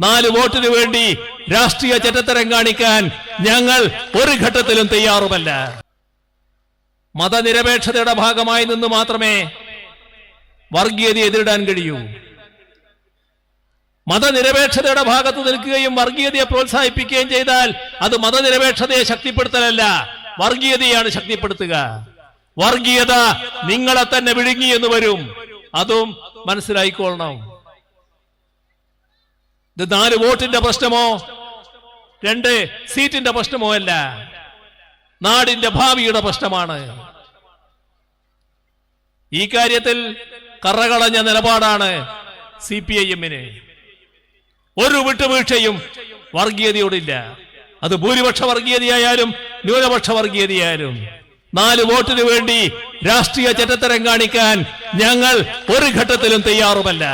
നാല് വോട്ടിന് വേണ്ടി രാഷ്ട്രീയ ചെറ്റത്തരം കാണിക്കാൻ ഞങ്ങൾ ഒരു ഘട്ടത്തിലും തയ്യാറുമല്ല. മതനിരപേക്ഷതയുടെ ഭാഗമായി നിന്ന് മാത്രമേ വർഗീയതയെ എതിരിടാൻ കഴിയൂ. മതനിരപേക്ഷതയുടെ ഭാഗത്ത് നിൽക്കുകയും വർഗീയതയെ പ്രോത്സാഹിപ്പിക്കുകയും ചെയ്താൽ അത് മതനിരപേക്ഷതയെ ശക്തിപ്പെടുത്തലല്ല വർഗീയതയാണ് ശക്തിപ്പെടുത്തുക. വർഗീയത നിങ്ങളെ തന്നെ വിഴുങ്ങി എന്ന് വരും. അതും മനസ്സിലായിക്കൊള്ളണം. ഇത് നാല് വോട്ടിന്റെ പ്രശ്നമോ? രണ്ട് സീറ്റിന്റെ പ്രശ്നമോ അല്ല. നാടിന്റെ ഭാവിയുടെ പ്രശ്നമാണ്. ഈ കാര്യത്തിൽ കറകളഞ്ഞ നിലപാടാണ് സി പി ഐ എമ്മിന് ഒരു വിട്ടുവീഴ്ചയും വർഗീയതയോടില്ല. അത് ഭൂരിപക്ഷ വർഗീയതയായാലും ന്യൂനപക്ഷ വർഗീയതയായാലും. നാല് വോട്ടിന് വേണ്ടി രാഷ്ട്രീയ ചരിത്രം കാണിക്കാൻ ഞങ്ങൾ ഒരു ഘട്ടത്തിലും തയ്യാറുമല്ല.